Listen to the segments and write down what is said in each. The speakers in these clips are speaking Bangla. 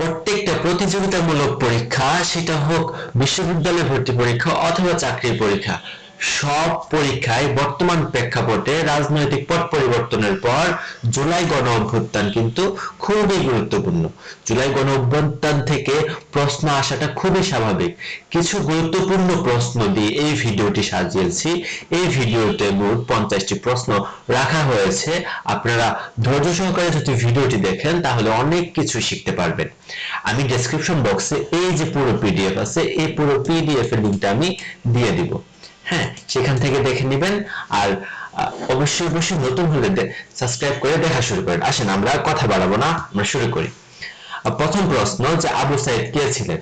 প্রত্যেকটা প্রতিযোগিতামূলক পরীক্ষা সেটা হোক বিশ্ববিদ্যালয় ভর্তি পরীক্ষা অথবা চাকরির পরীক্ষা। সব পরীক্ষায় বর্তমান প্রেক্ষাপটে রাজনৈতিক পট পরিবর্তনের পর জুলাই গণ অভ্যুত্থান কিন্তু খুবই গুরুত্বপূর্ণ। জুলাই গণ অভ্যুত্থান থেকে প্রশ্ন আসাটা খুবই স্বাভাবিক। কিছু গুরুত্বপূর্ণ প্রশ্ন দিয়ে এই ভিডিওটি সাজিয়েছি। এই ভিডিওতে মোট পঞ্চাশটি প্রশ্ন রাখা হয়েছে। আপনারা ধৈর্য সহকারে যদি ভিডিওটি দেখেন, তাহলে অনেক কিছু শিখতে পারবেন। আমি ডেসক্রিপশন বক্সে এই যে পুরো পিডিএফ আছে, এই পুরো পিডিএফ এর লিংকটা আমি দিয়ে দিব। হ্যাঁ সেখান থেকে দেখে নেবেন। আর অবশ্যই অবশ্যই নতুন হলে সাবস্ক্রাইব করে দেখা শুরু করেন। আসেন, আমরা কথা বাড়াবো না, আমরা শুরু করি। প্রথম প্রশ্ন যে আবু সাইদ কে ছিলেন?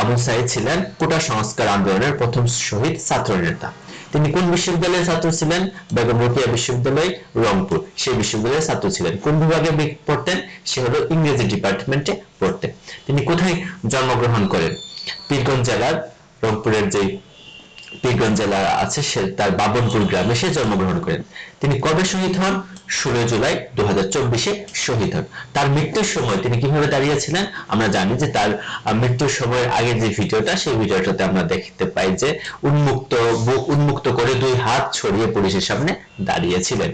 আবু সাইদ ছিলেন কোটা সংস্কার আন্দোলনের প্রথম শহীদ ছাত্র নেতা। তিনি কোন বিশ্ববিদ্যালয়ের ছাত্র ছিলেন? বেগম রোকেয়া বিশ্ববিদ্যালয়, রংপুর। সেই বিশ্ববিদ্যালয়ের ছাত্র ছিলেন। কোন বিভাগে পড়তেন? সে হলো ইংরেজি ডিপার্টমেন্টে পড়তেন। তিনি কোথায় জন্মগ্রহণ করেন? পীরগঞ্জ জেলার, রংপুরের যে পীরগঞ্জ জেলা আছে, সে তার বাবনপুর গ্রামে সে জন্মগ্রহণ করেন। তিনি কবে শহীদ হন? ষোলো জুলাই দু হাজার চব্বিশে শহীদ হন। তার মৃত্যুর সময় তিনি কীভাবে দাঁড়িয়েছিলেন? আমরা জানি যে তার মৃত্যুর সময়ের আগের যে ভিডিওটা, সেই ভিডিওটাতে আমরা দেখতে পাই যে উন্মুক্ত বুক উন্মুক্ত করে দুই হাত ছড়িয়ে পুলিশের সামনে দাঁড়িয়েছিলেন।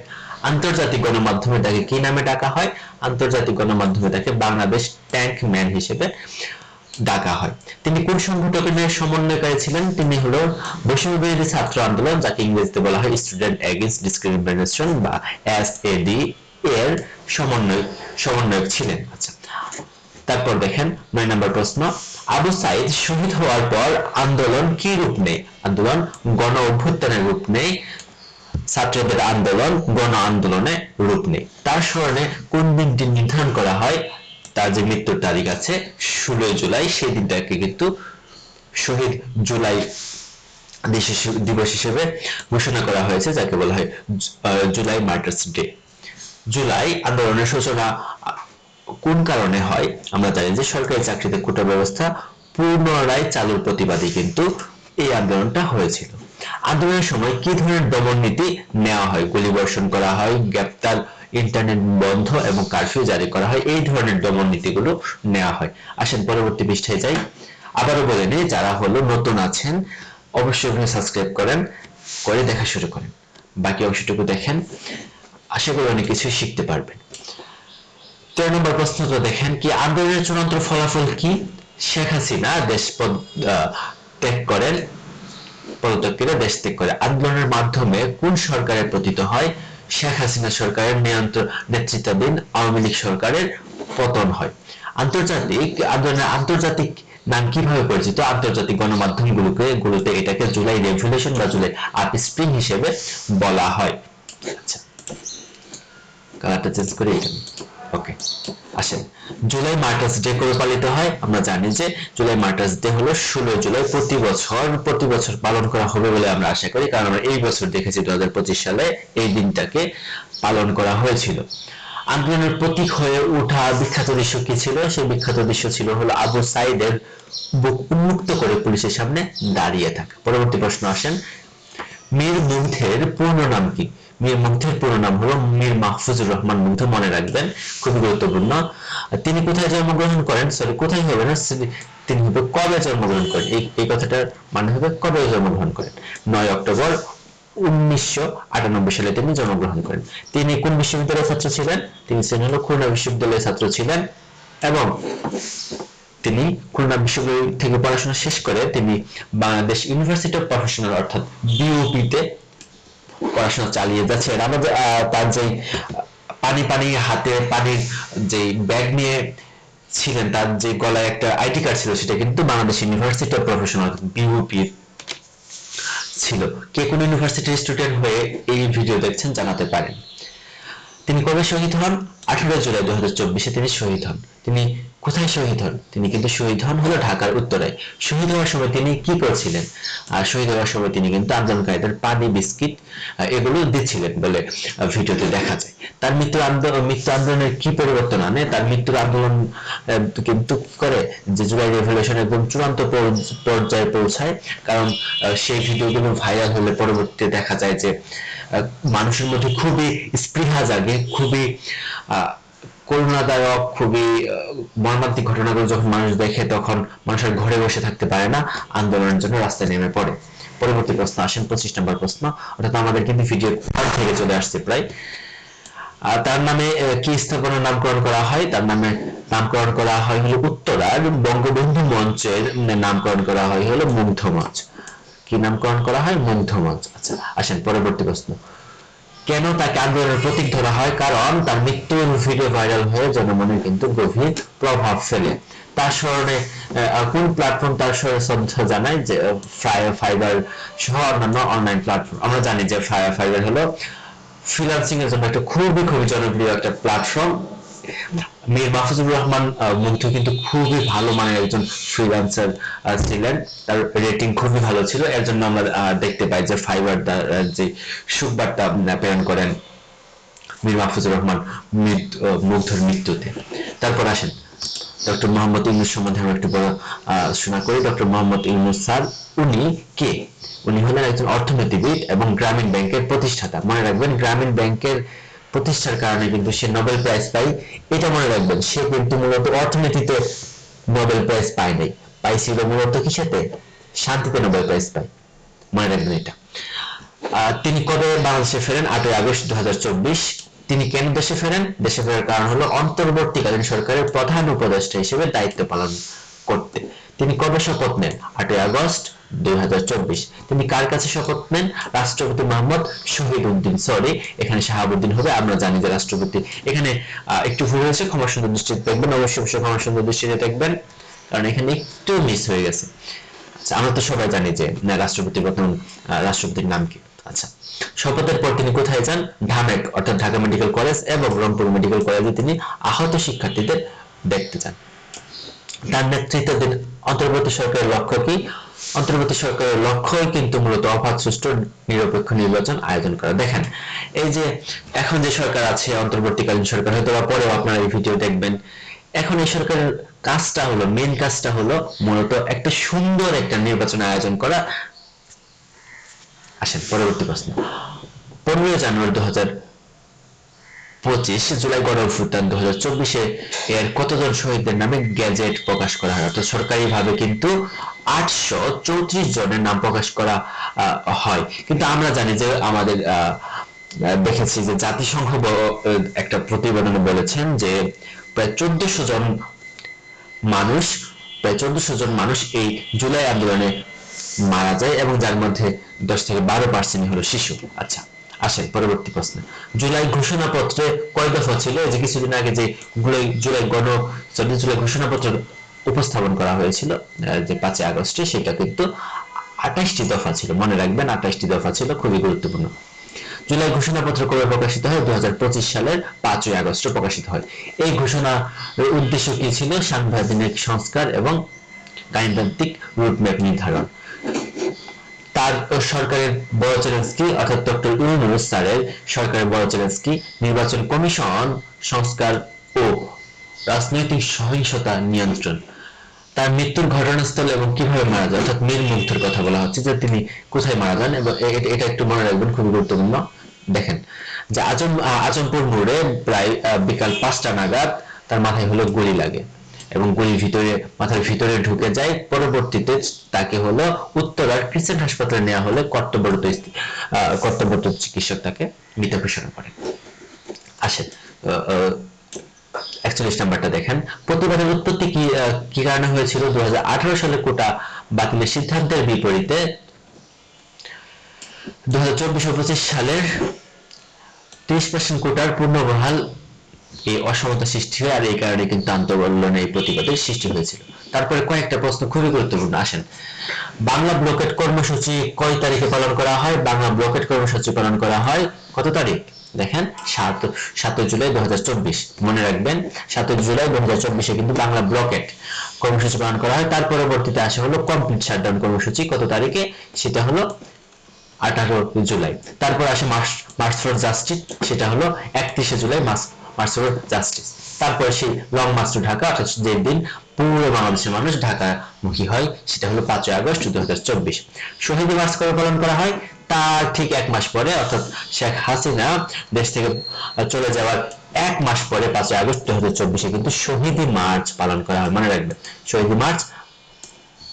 আন্তর্জাতিক গণমাধ্যমে তাকে কি নামে ডাকা হয়? আন্তর্জাতিক গণমাধ্যমে তাকে বাংলাদেশ ট্যাঙ্ক ম্যান হিসেবে ডাকা হয়। তিনি কোন সংগঠনের সমন্বয়কারী ছিলেন? তিনি হলো বৈষম্য বিরোধী ছাত্র আন্দোলন, যাকে ইংরেজিতে বলা হয় স্টুডেন্ট এগেইনস্ট ডিসক্রিমিনেশন বা এসএডি এর সমন্বয়, সমন্বয়ক ছিলেন। আচ্ছা তারপর দেখেন নয় নম্বর প্রশ্ন, আবু সাইদ শহীদ হওয়ার পর আন্দোলন কি রূপ নেয়? আন্দোলন গণ অভ্যুত্থানের রূপ নেয়। ছাত্রদের আন্দোলন গণ আন্দোলনে রূপ নেয়। তার স্মরণে কোন দিনটি নির্ধারণ করা হয়? তার যে মৃত্যুর তারিখ আছে ষোলোই জুলাই, সেই দিনটাকে কিন্তু শহীদ জুলাই দিবস- হিসেবে ঘোষণা করা হয়েছে, যাকে বলা হয় জুলাই মার্টার্স ডে। জুলাই আন্দোলনের সূচনা কোন কারণে হয়? আমরা জানি যে সরকারি চাকরিতে কোটা ব্যবস্থা পুনরায় চালুর প্রতিবাদী কিন্তু এই আন্দোলনটা হয়েছিল। আন্দোলনের সময় কি ধরনের দমন নীতি নেওয়া হয়? গুলিবর্ষণ করা হয়, গ্রেপ্তার ইন্টারনেট বন্ধ এবং কারফিউ জারি করা হয়, এই ধরনের দমন নীতিগুলো নেওয়া হয়। আসেন, পরবর্তী পৃষ্ঠায় যাই। আবারও বলে নিই, যারা হলো নতুন আছেন, অবশ্যই ওখানে সাবস্ক্রাইব করেন, করে দেখা শুরু করেন। বাকি অংশটুকু দেখেন, আশা করি অনেক কিছু শিখতে পারবেন। তেরো নম্বর প্রশ্নটা দেখেন কি, আন্দোলনের চূড়ান্ত ফলাফল কি? শেখ হাসিনা দেশ ত্যাগ করেন পদত্যাগীরা দেশ ত্যাগ করে। আন্দোলনের মাধ্যমে কোন সরকারের পতিত হয়? শেখ হাসিনা সরকারের নেতৃত্বাধীন আওয়ামী লীগ সরকারের পতন হয়। আন্তর্জাতিক আন্তর্জাতিক নাম কীভাবে পরিচিত? আন্তর্জাতিক গণমাধ্যমগুলোকে গুলোতে এটাকে জুলাই রেভলিউশন বা জুলাই আপ স্প্রিং হিসেবে বলা হয়। আচ্ছা কালারটা চেঞ্জ করে এটা ওকে আসেন। জুলাই মার্টার্স ডে কবে পালিত হয়। আমরা জানি যে জুলাই মার্টার্স ডে হলো ষোলো জুলাই প্রতি বছর প্রতি বছর পালন করা হবে বলে আমরা আশা করি, কারণ আমরা এই বছর দেখেছি দু সালে এই দিনটাকে পালন করা হয়েছিল। আন্দোলনের প্রতীক হয়ে ওঠা বিখ্যাত দৃশ্য কি ছিল? সেই বিখ্যাত দৃশ্য ছিল হলো আবু সাইদের বুক উন্মুক্ত করে পুলিশের সামনে দাঁড়িয়ে থাকা। পরবর্তী প্রশ্ন আসেন, মীর মুগ্ধের পূর্ণ নাম কি? মীর মুগ্ধের পূর্ণ নাম হলো মীর মাহফুজুর রহমান মুগ্ধ, মনে রাখবেন, খুবই গুরুত্বপূর্ণ। তিনি কোথায় জন্মগ্রহণ করেন? সরি কোথায় হবে না? তিনি হবে কবে জন্মগ্রহণ করেন? এই কথাটার মানে হবে কবে জন্মগ্রহণ করেন? নয় অক্টোবর উনিশশো আটানব্বই সালে তিনি জন্মগ্রহণ করেন। তিনি কোন বিশ্ববিদ্যালয়ের ছাত্র ছিলেন? তিনি ছিলেন হলো খুলনা বিশ্ববিদ্যালয়ের ছাত্র ছিলেন এবং তিনি খুলনা বিশ্ববিদ্যালয় থেকে পড়াশোনা শেষ করে তিনি বাংলাদেশ ইউনিভার্সিটি অফ প্রফেশনাল অর্থাৎ বিউপি তে পড়াশোনা চালিয়ে যাচ্ছে। আমাদের তার যে, পানি পানি হাতে পানির যে ব্যাগ নিয়ে ছিলেন, তার যে গলায় একটা আইডি কার্ড ছিল, সেটা কিন্তু Bangladesh university of professional BUP ছিল। কে কোন ইউনিভার্সিটির স্টুডেন্ট হয়ে এই ভিডিও দেখছেন জানাতে পারেন। তিনি কবে শহীদ হন? আঠারো জুলাই দু হাজার চব্বিশে তিনি শহীদ হন। তিনি কোথায় শহীদ হন? তিনি কিন্তু শহীদ হন হলো ঢাকার উত্তরায় শহীদ হওয়ার সময় তিনি কি করছিলেন? আর শহীদ হওয়ার সময় তিনি কিন্তু আন্দোলনকারীদের পানি বিস্কিট এগুলো দিচ্ছিলেন বলে ভিডিওতে দেখা যায়। তার মৃত্যু আন্দোলন মৃত্যু আন্দোলনের কি পরিবর্তন আনে? তার মৃত্যুর আন্দোলন কিন্তু করে? যে জুলাই রেভলিউশন একদম চূড়ান্ত পর- পর্যায়ে পৌঁছায়। কারণ সেই ভিডিওগুলো ভাইরাল হলে পরবর্তীতে দেখা যায় যে মানুষের মধ্যে খুবই স্পৃহা জাগে খুবই আহ, করুণাদায়ক, খুবই মর্মান্তিক ঘটনাগুলো যখন মানুষ দেখে তখন মানুষের ঘরে বসে থাকতে পারে না, আন্দোলনের জন্য রাস্তায় নেমে পড়ে। পরবর্তী প্রশ্ন, আসেন পঁচিশ নম্বর প্রশ্ন। অর্থাৎ আমাদের কিন্তু ভিডিও থেকে চলে আসছে প্রায়। তার নামে কি স্থাপনার নামকরণ করা হয়? তার নামে নামকরণ করা হয় হলো উত্তরা এবং বঙ্গবন্ধু মঞ্চের নামকরণ করা হয় হলো মুগ্ধ মঞ্চ। কি নামকরণ করা হয়? মুগ্ধ মঞ্চ। আচ্ছা আসেন পরবর্তী প্রশ্ন। কেন তাকে আন্দোলনের প্রতীক ধরা হয়? কারণ তার মৃত্যুর ভিডিও ভাইরাল হয়ে জনমনে কিন্তু গভীর প্রভাব ফেলে। তার স্মরণে কোন প্ল্যাটফর্ম তার স্মরণে শ্রদ্ধা জানায়? যে ফ্রায়ার ফাইবার সহ অন্যান্য অনলাইন প্ল্যাটফর্ম আমরা জানি যে ফাইবার হলো ফ্রিল্যান্সিং এর জন্য একটা খুবই খুবই জনপ্রিয় একটা প্ল্যাটফর্ম মীর মাহফুজুর রহমান মুগ্ধ কিন্তু খুবই ভালো মানের একজন ফ্রিল্যান্সার ছিলেন। তার রেটিং খুবই ভালো ছিল। এর জন্য আমরা দেখতে পাই যে ফাইবার যে সুখবার্তা প্রেরণ করেন মীর মাহফুজুর রহমান মুগ্ধর মৃত্যুতে। তারপর আসেন ডক্টর মোহাম্মদ ইউনুস সম্বন্ধে আমরা একটু বড় শোনা করি। ডক্টর মোহাম্মদ ইউনুস স্যার, উনি কে? উনি হলেন একজন অর্থনীতিবিদ এবং গ্রামীণ ব্যাংকের প্রতিষ্ঠাতা। মনে রাখবেন, গ্রামীণ ব্যাংকের প্রতিষ্ঠার কারণে কিন্তু সে নোবেল প্রাইজ পাই এটা মনে রাখবেন, সে কিন্তু মূলত অর্থনীতিতে নোবেল প্রাইজ পায় নাই। পাইছিল মূলত কিসেতে শান্তিতে নোবেল প্রাইজ পায়। মনে রাখবেন এটা। তিনি কবে বাংলাদেশে ফেরেন? আটই আগস্ট দু তিনি কেন দেশে ফেরেন? দেশে ফেরার কারণ হলো অন্তর্বর্তীকালীন সরকারের প্রধান উপদেষ্টা হিসেবে দায়িত্ব পালন করতে। তিনি কবে শপথ নেন? আটই আগস্ট তিনি কার কাছে শপথ নেন? রাষ্ট্রপতি মোহাম্মদ শহীদ উদ্দিন সরি এখানে শাহাবুদ্দিন হবে। আমরা জানি যে রাষ্ট্রপতি এখানে একটু ভুল হয়েছে, ক্ষমা সুন্দর দৃষ্টিতে দেখবেন। অবশ্যই অবশ্যই ক্ষমা সুন্দর দৃষ্টিতে দেখবেন, কারণ এখানে একটু মিস হয়ে গেছে। আচ্ছা আমরা তো সবাই জানি যে রাষ্ট্রপতির নাম কি? আচ্ছা শপথের পর তিনি কোথায় যান? ঢামেক, অর্থাৎ ঢাকা মেডিকেল কলেজ এবং রংপুর মেডিকেল কলেজে তিনি আহত শিক্ষার্থীদের দেখতে যান। তার নেতৃত্বাধীন অন্তর্বর্তী সরকারের লক্ষ্য কি? অন্তর্বর্তী সরকারের লক্ষ্যই কিন্তু মূলত অবাধ, সুষ্ঠু, নিরপেক্ষ নির্বাচন আয়োজন করা। দেখেন, এই যে এখন যে সরকার আছে, অন্তর্বর্তীকালীন সরকার হয়তো বা পরেও আপনারা এই ভিডিও দেখবেন। এখন এই সরকারের কাজটা হলো মেন কাজটা হলো মূলত একটা সুন্দর একটা নির্বাচন আয়োজন করা। আসেন, পরবর্তী প্রশ্ন। পনেরোই জানুয়ারি দু হাজার পঁচিশ জুলাই গণ অভ্যুত্থান দু হাজার চব্বিশে এর কতজন শহীদদের নামে গ্যাজেট প্রকাশ করা হয়? অর্থাৎ সরকারিভাবে কিন্তু আটশো চৌত্রিশ জনের নাম প্রকাশ করা হয়। কিন্তু আমরা জানি যে আমাদের দেখেছি যে জাতিসংঘ একটা প্রতিবেদনে বলেছেন যে প্রায় চোদ্দশো জন মানুষ, প্রায় চোদ্দশো জন মানুষ এই জুলাই আন্দোলনে মারা যায় এবং যার মধ্যে দশ থেকে বারো পার্সেন্ট হলো শিশু। আচ্ছা আসেন পরবর্তী প্রশ্ন। জুলাই ঘোষণাপত্রে কয় দফা ছিল? যে কিছুদিন আগে যে জুলাই গণ চোদ্দ জুলাই ঘোষণাপত্র উপস্থাপন করা হয়েছিল যে পাঁচই আগস্টে, সেটা কিন্তু আঠাশটি দফা ছিল। মনে রাখবেন আঠাশটি দফা ছিল, খুবই গুরুত্বপূর্ণ। জুলাই ঘোষণাপত্র কবে প্রকাশিত হয়? দু হাজার পঁচিশ সালের পাঁচই আগস্ট প্রকাশিত হয়। এই ঘোষণার উদ্দেশ্য কি ছিল? সাংবিধানিক সংস্কার এবং আইনতান্ত্রিক রুটম্যাপ নির্ধারণ। তার সরকারের বড় চ্যালেঞ্জ কি? অর্থাৎ ডক্টর ইউনুস স্যারের সরকারের বড় চ্যালেঞ্জ কি? নির্বাচন কমিশন, সংস্কার ও রাজনৈতিক সহিংসতা নিয়ন্ত্রণ। তার মৃত্যুর ঘটনাস্থল এবং কীভাবে মারা যায়? অর্থাৎ মীর মুগ্ধের কথা বলা হচ্ছে যে তিনি কোথায় মারা যান এবং এটা একটু মনে রাখবেন, খুবই গুরুত্বপূর্ণ। দেখেন, যে আজম আজমপুর মোড়ে প্রায় বিকাল পাঁচটা নাগাদ তার মাথায় হলো গুলি লাগে। এবং গুলির ভিতরে, মাথার ভিতরে ঢুকে যায়। পরবর্তীতে তাকে হলো উত্তরার ক্রিসেন্ট হাসপাতালে নেওয়া হলে কর্তব্যরত কর্তব্যরত চিকিৎসক তাকে মৃত ঘোষণা করেন আসেন একচল্লিশ নাম্বারটা দেখেন। প্রতিবাদের উৎপত্তি কি কি কারণে হয়েছিল? দু সালে কোটা বাতিলের সিদ্ধান্তের বিপরীতে দু হাজার চব্বিশ সালের তিরিশ পার্সেন্ট কোটার পূর্ণবহাল এই অসমতা সৃষ্টি হয় আর এই কারণে কিন্তু এই প্রতিবাদের সৃষ্টি হয়েছিল। তারপরে কয়েকটা প্রশ্ন খুবই গুরুত্বপূর্ণ, আসেন। বাংলা ব্লকেট কর্মসূচি কয় তারিখে পালন করা হয়? বাংলা ব্লকেট কর্মসূচি পালন করা হয় কত তারিখ? দেখেন, সাত সাতই জুলাই দু মনে রাখবেন সাতই জুলাই দু হাজার চব্বিশে কিন্তু বাংলা ব্লকেট কর্মসূচি পালন করা হয়। তার পরবর্তীতে আসা হলো কমপ্লিট শাটডাউন কর্মসূচি, কত তারিখে? সেটা হলো আঠারো জুলাই। তারপর আসে মার্চ মার্চ ফর জাস্টিস, সেটা হলো একত্রিশে জুলাই মার্চ মার্চ জাস্টিস তারপরে সেই লং মার্চ টু ঢাকা, অর্থাৎ যে দিন পুরো বাংলাদেশের মানুষ ঢাকামুখী হয়, সেটা হলো পাঁচই আগস্ট দু হাজার চব্বিশ। শহীদ মার্চ কবে পালন করা হয়? তার ঠিক এক মাস পরে, অর্থাৎ শেখ হাসিনা দেশ থেকে চলে যাওয়ার এক মাস পরে, পাঁচই আগস্ট দু হাজার চব্বিশে কিন্তু শহীদ মার্চ পালন করা হয়। মনে রাখবেন, শহীদ মার্চ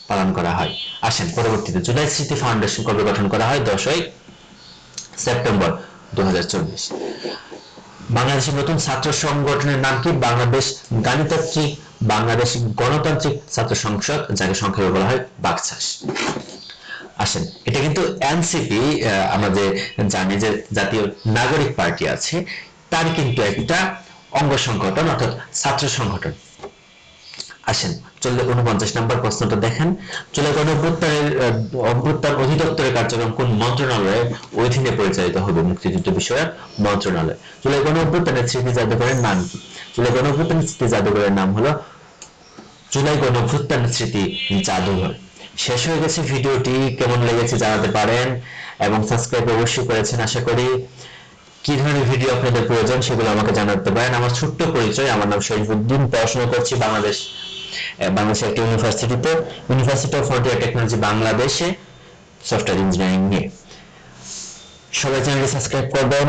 পালন করা হয়। আসেন, পরবর্তীতে জুলাই স্মৃতি ফাউন্ডেশন কবে গঠন করা হয়? দশই সেপ্টেম্বর দু হাজার চব্বিশ। বাংলাদেশের নতুন ছাত্র সংগঠনের নাম কি? বাংলাদেশ গণতান্ত্রিক বাংলাদেশ গণতান্ত্রিক ছাত্র সংসদ, যাকে সংক্ষেপে বলা হয় বাকছাস আসেন, এটা কিন্তু এনসিপি আমাদের জানি যে জাতীয় নাগরিক পার্টি আছে, তার কিন্তু একটা অঙ্গ সংগঠন, অর্থাৎ ছাত্র সংগঠন। আসেন। চলে উনপঞ্চাশ নম্বর প্রশ্নটা দেখেন। চলে আহ, অভ্যুত্থান অধিদপ্তরের কার্যক্রম কোন মন্ত্রণালয়ের অধীনে পরিচালিত হবে মুক্তিযুদ্ধ বিষয়ক মন্ত্রণালয়। চলে গণঅভ্যুত্থানের স্মৃতি জাদুঘরের নাম কি? চলে গণঅভ্যুত্থানের স্মৃতি জাদুঘরের নাম হলো জুলাই গণঅভ্যুত্থান স্মৃতি জাদুঘর। শেষ হয়ে গেছে ভিডিওটি কেমন লেগেছে জানাতে পারেন এবং সাবস্ক্রাইব অবশ্যই করেছেন আশা করি। কি ধরনের ভিডিও আপনাদের প্রয়োজন সেগুলো আমাকে জানাতে পারেন। আমার ছোট্ট পরিচয় আমার নাম শরীফুদ্দিন পড়াশোনা করছি বাংলাদেশ বাংলাদেশের একটি ইউনিভার্সিটিতে ইউনিভার্সিটি অফ ফ্রন্টিয়ার টেকনোলজি বাংলাদেশে সফটওয়্যার ইঞ্জিনিয়ারিং নিয়ে। সবাই চ্যানেলটি সাবস্ক্রাইব করবেন।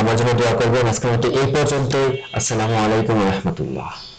আমার জন্য দোয়া করবেন। আজকের মতো এই পর্যন্তই। আসসালামু আলাইকুম রহমতুল্লাহ।